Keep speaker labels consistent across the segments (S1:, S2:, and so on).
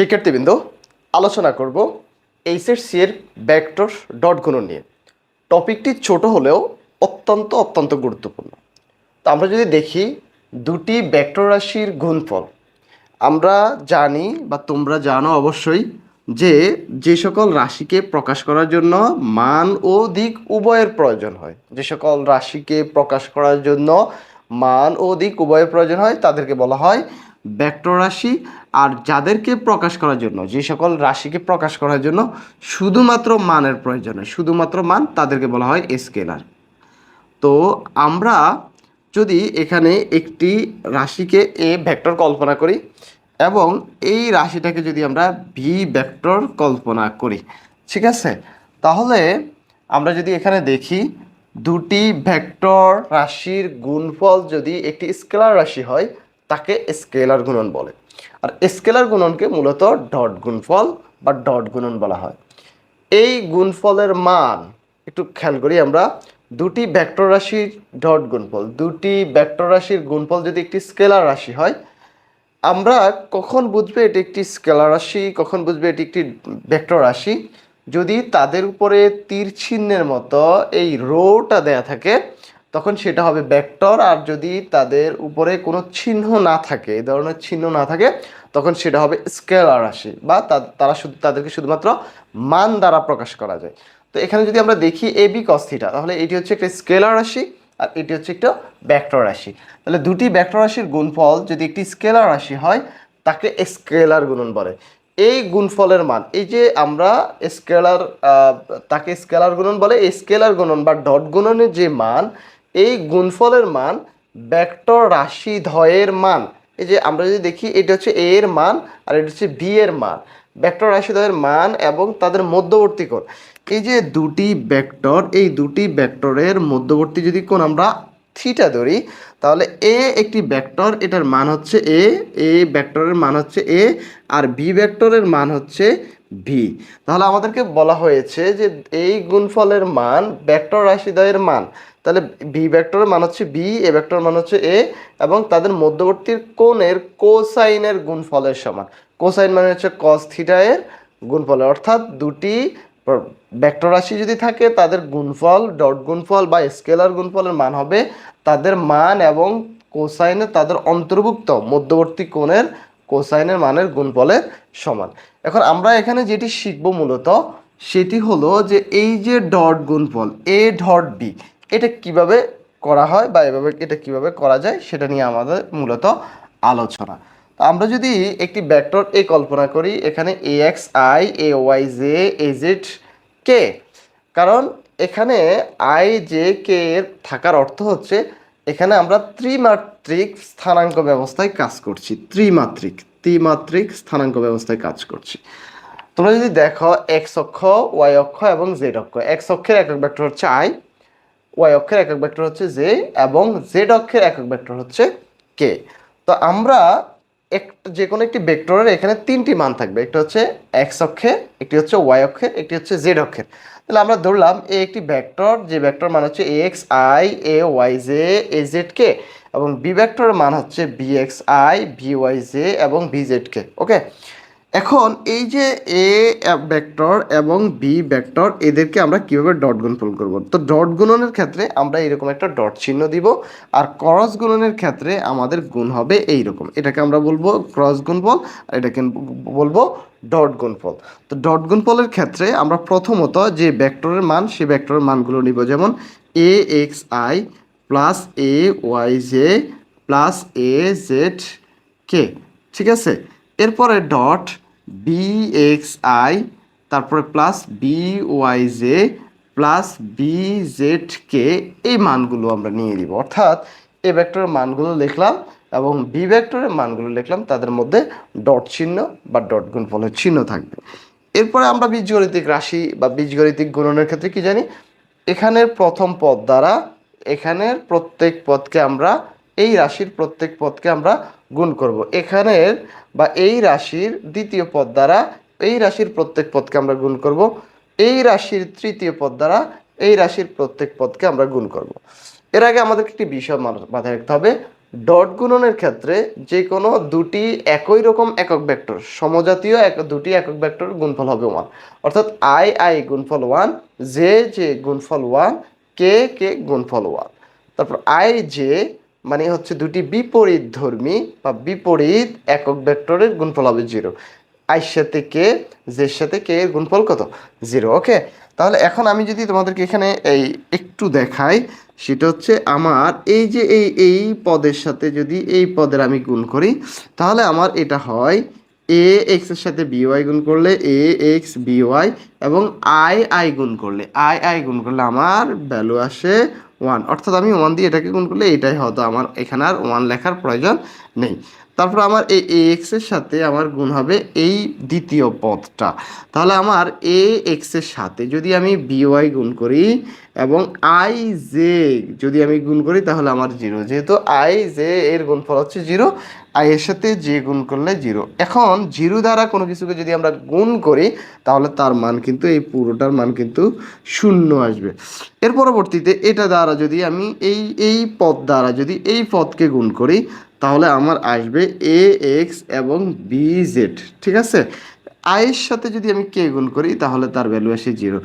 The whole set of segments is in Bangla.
S1: শিক্ষার্থীবৃন্দ, আলোচনা করব এইচএসসি এর ব্যাক্টর ডট গুণন নিয়ে। টপিকটি ছোট হলেও অত্যন্ত অত্যন্ত গুরুত্বপূর্ণ। তো আমরা যদি দেখি দুটি ব্যাক্টর রাশির গুণফল, আমরা জানি বা তোমরা জানো অবশ্যই যে যে সকল রাশিকে প্রকাশ করার জন্য মান ও দিক উভয়ের প্রয়োজন হয়। যে সকল রাশিকে প্রকাশ করার জন্য মান ও দিক উভয়ের প্রয়োজন হয়, তাদেরকে বলা হয় ভেক্টর রাশি আর যাদেরকে প্রকাশ করার জন্য, যে সকল রাশিকে প্রকাশ করার জন্য শুধুমাত্র মানের প্রয়োজন হয়, শুধুমাত্র মান তাদেরকে বলা হয় স্কেলার। তো আমরা যদি এখানে একটি রাশিকে এ ভেক্টর কল্পনা করি এবং এই রাশিটাকে যদি আমরা ভি ভেক্টর কল্পনা করি, ঠিক আছে? তাহলে আমরা যদি এখানে দেখি দুটি ভেক্টর রাশির গুণফল যদি একটি স্কেলার রাশি হয় তাকে স্কেলার গুণন বলে। আর স্কেলার গুণনকে মূলত ডট গুণফল বা ডট গুণন বলা হয়। এই গুণফলের মান, একটু খেয়াল করি আমরা, দুটি ভেক্টর রাশির ডট গুণফল, দুটি ভেক্টর রাশির গুণফল যদি একটি স্কেলার রাশি হয়, আমরা কখন বুঝবে এটি একটি স্কেলার রাশি, কখন বুঝবে এটি একটি ভেক্টর রাশি? যদি তাদের উপরে তীর চিহ্নের মতো এই রোটা দেয়া থাকে তখন সেটা হবে ভেক্টর আর যদি তাদের উপরে কোনো চিহ্ন না থাকে, এই ধরনের চিহ্ন না থাকে, তখন সেটা হবে স্কেলার রাশি বা তারা শুধু, তাদেরকে শুধুমাত্র মান দ্বারা প্রকাশ করা যায়। তো এখানে যদি আমরা দেখি এ বি কস্থিটা তাহলে এটি হচ্ছে একটা স্কেলার রাশি আর এটি হচ্ছে একটা ভেক্টর রাশি। তাহলে দুটি ভেক্টর রাশির গুণফল যদি একটি স্কেলার রাশি হয়, তাকে স্কেলার গুণন বলে। এই গুণফলের মান, এই যে আমরা স্কেলার তাকে স্কেলার গুণন বলে স্কেলার গুণন বা ডট গুণনের যে মান এই গুণফলের মান ভেক্টর রাশি ধয়ের মান। এই যে আমরা যদি দেখি, এটা হচ্ছে এ এর মান আর এটা হচ্ছে বি এর মান। ভেক্টর রাশিদ্বয়ের মান এবং তাদের মধ্যবর্তী কোণ। এই যে দুটি ভেক্টর, এই দুটি ভেক্টরের মধ্যবর্তী যদি কোণ আমরা থিটা ধরি, তাহলে এ একটি ভেক্টর, এটার মান হচ্ছে এ এ ভেক্টরের মান হচ্ছে এ আর বি ভেক্টরের মান হচ্ছে ভি তাহলে আমাদেরকে বলা হয়েছে যে এই গুণফলের মান ভেক্টর রাশিদ্বয়ের মান। তাহলে বি ভেক্টরের মান হচ্ছে বি এ ভেক্টরের মান হচ্ছে এ এবং তাদের মধ্যবর্তী কোণের কোসাইনের গুণফলের সমান। কোসাইন মানে হচ্ছে কস থিটা এর গুণফল। অর্থাৎ দুটি ভেক্টর রাশি যদি থাকে, তাদের গুণফল ডট গুণফল বা স্কেলার গুণফলের মান হবে তাদের মান এবং কোসাইনে তাদের অন্তর্ভুক্ত মধ্যবর্তী কোণের কোসাইনের মানের গুণফলের সমান। এখন আমরা এখানে যেটি শিখব মূলত, সেটি হলো যে এই যে ডট গুণফল এ ডট বি এটা কীভাবে করা হয় বা এভাবে এটা কীভাবে করা যায় সেটা নিয়ে আমাদের মূলত আলোচনা। তো আমরা যদি একটি ব্যাক্টর এ কল্পনা করি, এখানে A X I A Y J A Z K কারণ এখানে আই জে কে এর থাকার অর্থ হচ্ছে এখানে আমরা ত্রিমাত্রিক স্থানাঙ্ক ব্যবস্থায় কাজ করছি। ত্রিমাত্রিক ত্রিমাত্রিক স্থানাঙ্ক ব্যবস্থায় কাজ করছি। তোমরা যদি দেখো এক্স অক্ষ ওয়াই অক্ষ এবং জেড অক্ষ এক্স অক্ষের একক ব্যাক্টর হচ্ছে আই ওয়াই অক্ষের একক ভেক্টর হচ্ছে জে এবং জেড অক্ষের একক ভেক্টর হচ্ছে কে। তো আমরা একটা যে কোনো একটি ভেক্টরের এখানে তিনটি মান থাকবে। একটা হচ্ছে এক্স অক্ষে একটি হচ্ছে ওয়াই অক্ষে একটি হচ্ছে জেড অক্ষের। তাহলে আমরা ধরলাম এ একটি ভেক্টর, যে ভেক্টর মান হচ্ছে X I, A Y J, A Z K এবং বি ভেক্টরের মান হচ্ছে B X I, B Y J এবং বি জেড কে, ওকে? এখন এই যে এ ভেক্টর এবং বি ভেক্টর এদেরকে আমরা কীভাবে ডট গুণফল করব? তো ডট গুণনের ক্ষেত্রে আমরা এরকম একটা ডট চিহ্ন দিব, আর ক্রস গুণনের ক্ষেত্রে আমাদের গুণ হবে এই রকম এটাকে আমরা বলব ক্রস গুণফল, আর এটাকে বলব ডট গুণফল। তো ডট গুণফলের ক্ষেত্রে আমরা প্রথমত যে ভেক্টরের মান সেই ভেক্টরের মানগুলো নিব। যেমন A X I plus A Y J plus A Z K ঠিক আছে? এরপরে ডট বি এক্স আই তারপরে plus B Y J plus B Z K এই মানগুলো আমরা নিয়ে দিব অর্থাৎ এ ভেক্টরের মানগুলো লিখলাম এবং বি ভেক্টরের মানগুলো লিখলাম, তাদের মধ্যে ডট চিহ্ন বা ডট গুণফলের চিহ্ন থাকবে। এরপরে আমরা বীজগণিতিক রাশি বা বীজগণিতিক গুণনের ক্ষেত্রে কি জানি, এখানের প্রথম পদ দ্বারা, এখানের প্রত্যেক পদকে আমরা এই রাশির প্রত্যেক পদকে আমরা গুণ করব। এখানের বা এই রাশির দ্বিতীয় পদ দ্বারা এই রাশির প্রত্যেক পদকে আমরা গুণ করব। এই রাশির তৃতীয় পদ দ্বারা এই রাশির প্রত্যেক পদকে আমরা গুণ করব। এর আগে আমাদেরকে একটি বিষয় মাথায় রাখতে হবে। ডট গুণনের ক্ষেত্রে যে কোনো দুটি একই রকম একক ভেক্টর, সমজাতীয় এক, দুটি একক ভেক্টর গুণফল হবে ওয়ান। অর্থাৎ আই আই গুণফল ওয়ান, জে জে গুণফল ওয়ান, কে কে গুণফল ওয়ান। তারপর আই, জে মানে হচ্ছে দুটি বিপরীত ধর্মী বা বিপরীত একক ভেক্টরের গুণফল হবে জিরো। আইর সাথে কে, জের সাথে কে এর গুণফল কত? Zero, okay? তাহলে এখন আমি যদি তোমাদেরকে এখানে এই একটু দেখাই, সেটা হচ্ছে আমার এই যে এই এই পদের সাথে যদি এই পদের আমি গুণ করি, তাহলে আমার এটা হয় এ এক্সের সাথে বিওয়াই গুণ করলে এ এক্স বিওয়াই এবং আই আই গুণ করলে আই আই গুণ করলে আমার ভ্যালু আসে ওয়ান অর্থাৎ আমি ওয়ান দিয়ে এটাকে গুণ করলে এটাই হয়তো আমার এখানে আর ওয়ান লেখার প্রয়োজন নেই। তারপর আমার এই এ এক্সের সাথে আমার গুণ হবে এই দ্বিতীয় পদটা। তাহলে আমার এ এক্সের সাথে যদি আমি বিওয়াই গুণ করি এবং আই জে যদি আমি গুণ করি তাহলে আমার জিরো যেহেতু আই জে এর গুণফল হচ্ছে জিরো আই এর সাথে জে গুণ করলে জিরো এখন জিরো দ্বারা কোনো কিছুকে যদি আমরা গুণ করি, তাহলে তার মান কিন্তু, এই পুরোটার মান কিন্তু শূন্য আসবে। এর পরবর্তীতে এটা দ্বারা যদি আমি এই এই পদ দ্বারা যদি এই পদকে গুণ করি তাহলে আমার আসবে এ এক্স এবং বি জেড ঠিক আছে? আয়ের সাথে যদি আমি কে গুণ করি, তাহলে তার ভ্যালু আসে জিরো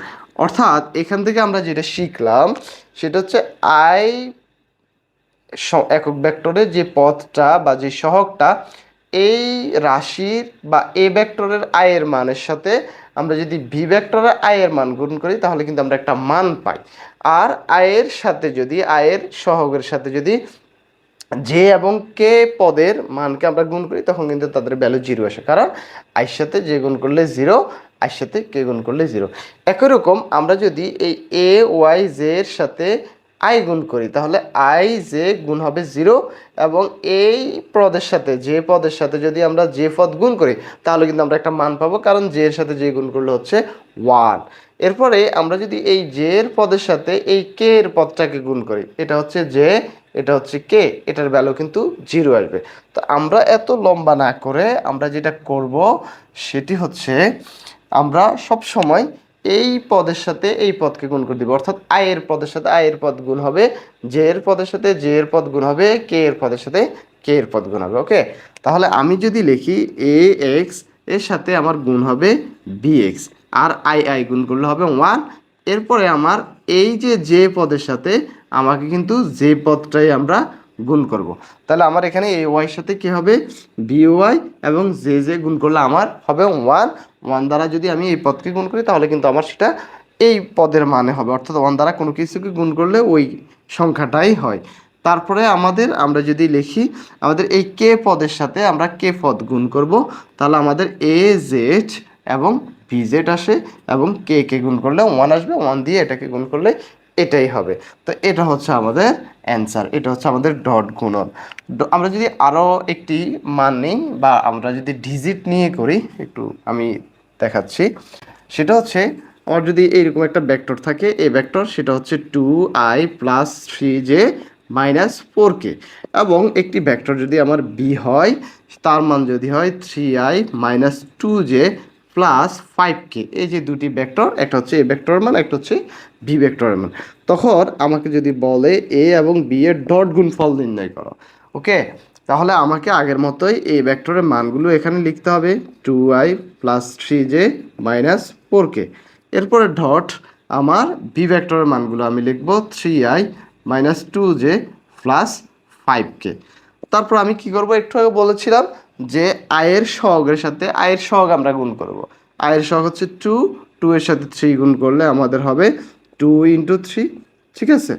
S1: অর্থাৎ এখান থেকে আমরা যেটা শিখলাম, সেটা হচ্ছে আই একক ভেক্টরের যে পথটা বা যে সহগটা, এই রাশির বা এ ভেক্টরের আয়ের মানের সাথে আমরা যদি ভি ভেক্টরের আয়ের মান গুণ করি, তাহলে কিন্তু আমরা একটা মান পাই। আর আয়ের সাথে যদি আয়ের সহগের সাথে যদি যে এবং কে পদের মানকে আমরা গুণ করি, তখন কিন্তু তাদের ভ্যালু জিরো আসে। কারণ আইর সাথে যে গুণ করলে জিরো আইর সাথে কে গুণ করলে জিরো একই রকম আমরা যদি এই এ ওয়াই জে এর সাথে আই গুণ করি, তাহলে আই জে গুণ হবে জিরো এবং এই পদের সাথে যে পদের সাথে যদি আমরা যে পদ গুণ করি, তাহলে কিন্তু আমরা একটা মান পাবো, কারণ জে এর সাথে যে গুণ করলে হচ্ছে ওয়ান এরপরে আমরা যদি এই জে এর পদের সাথে এই কে এর পদটাকে গুণ করি, এটা হচ্ছে জে এটা হচ্ছে কে এটার ভ্যালু কিন্তু জিরো আসবে। তো আমরা এত লম্বা না করে আমরা যেটা করব সেটি হচ্ছে আমরা সব সময় এই পদের সাথে এই পদকে গুণ করে দিব। অর্থাৎ আয়ের পদের সাথে আয়ের পদ গুণ হবে জে এর পদের সাথে জে এর পদ গুণ হবে কে এর পদের সাথে কে এর পদ গুণ হবে ওকে তাহলে আমি যদি লিখি এ এক্সের সাথে আমার গুণ হবে বি এক্স আর আই আই গুণ করলে হবে ওয়ান এরপরে আমার এই যে যে পদের সাথে আমাকে কিন্তু যে পদটাই আমরা গুণ করব। তাহলে আমার এখানে এ ওয়াইয়ের সাথে কি হবে? বি ওয়াই এবং জে জে গুণ করলে আমার হবে ওয়ান ওয়ান দ্বারা যদি আমি এই পদকে গুণ করি, তাহলে কিন্তু আমার সেটা এই পদের মানে হবে। অর্থাৎ ওয়ান দ্বারা কোনো কিছুকে গুণ করলে ওই সংখ্যাটাই হয়। তারপরে আমাদের আমরা যদি লিখি, আমাদের এই কে পদের সাথে আমরা কে পদ গুণ করব। তাহলে আমাদের এ জেড এবং জেড আসে এবং কে কে গুণ করলে ওয়ান আসবে ওয়ান দিয়ে এটাকে গুণ করলে এটাই হবে। তো এটা হচ্ছে আমাদের অ্যান্সার এটা হচ্ছে আমাদের ডট গুণন। আমরা যদি আরও একটি মান নিই বা আমরা যদি ডিজিট নিয়ে করি, একটু আমি দেখাচ্ছি, সেটা হচ্ছে আমার যদি এইরকম একটা ব্যাক্টর থাকে, এই ব্যাক্টর সেটা হচ্ছে two I plus three J minus four K এবং একটি ভেক্টর যদি আমার বি হয়, তার মান যদি হয় three I minus two J plus five K এই যে দুটি ভেক্টর একটা হচ্ছে এ ভেক্টরের মান, একটা হচ্ছে বি ভেক্টরের মান। তখন আমাকে যদি বলে এ এবং বি এর ডট গুণফল নির্ণয় করো ওকে তাহলে আমাকে আগের মতোই এই ভেক্টরের মানগুলো এখানে লিখতে হবে two I plus three J minus four K এরপরে ডট আমার বি ভেক্টরের মানগুলো আমি লিখব three I minus two J plus five K তারপর আমি কি করব? একটু আগে বলেছিলাম যে আয়ের সহগের সাথে আয়ের সহগ আমরা গুণ করব। আয়ের সহগ হচ্ছে টু টু এর সাথে থ্রি গুণ করলে আমাদের হবে টু ইন্টু থ্রি ঠিক আছে?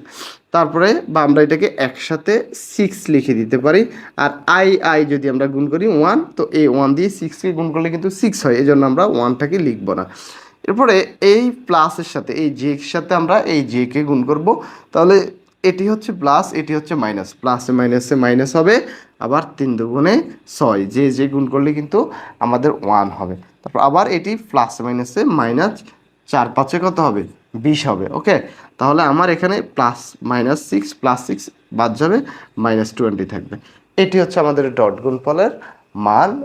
S1: তারপরে বা আমরা এটাকে একসাথে সিক্স লিখে দিতে পারি। আর আই আই যদি আমরা গুণ করি ওয়ান তো এই ওয়ান দিয়ে সিক্সকে গুণ করলে কিন্তু সিক্স হয় এই জন্য আমরা ওয়ানটাকে লিখব না। এরপরে এই প্লাসের সাথে, এই জে সাথে আমরা এই জেকে গুণ করব। তাহলে এটি হচ্ছে প্লাস, এটি হচ্ছে মাইনাস। প্লাসে মাইনাসে মাইনাস হবে, আবার তিন দুগুণে ছয়। যে যে গুণ করলে কিন্তু আমাদের ওয়ান হবে। তারপর আবার এটি প্লাস মাইনাসে মাইনাস চার পাঁচে কত হবে? বিশ হবে, ওকে? তাহলে আমার এখানে plus minus six, plus six বাদ যাবে, মাইনাস টোয়েন্টি থাকবে। এটি হচ্ছে আমাদের ডট গুণফলের মান।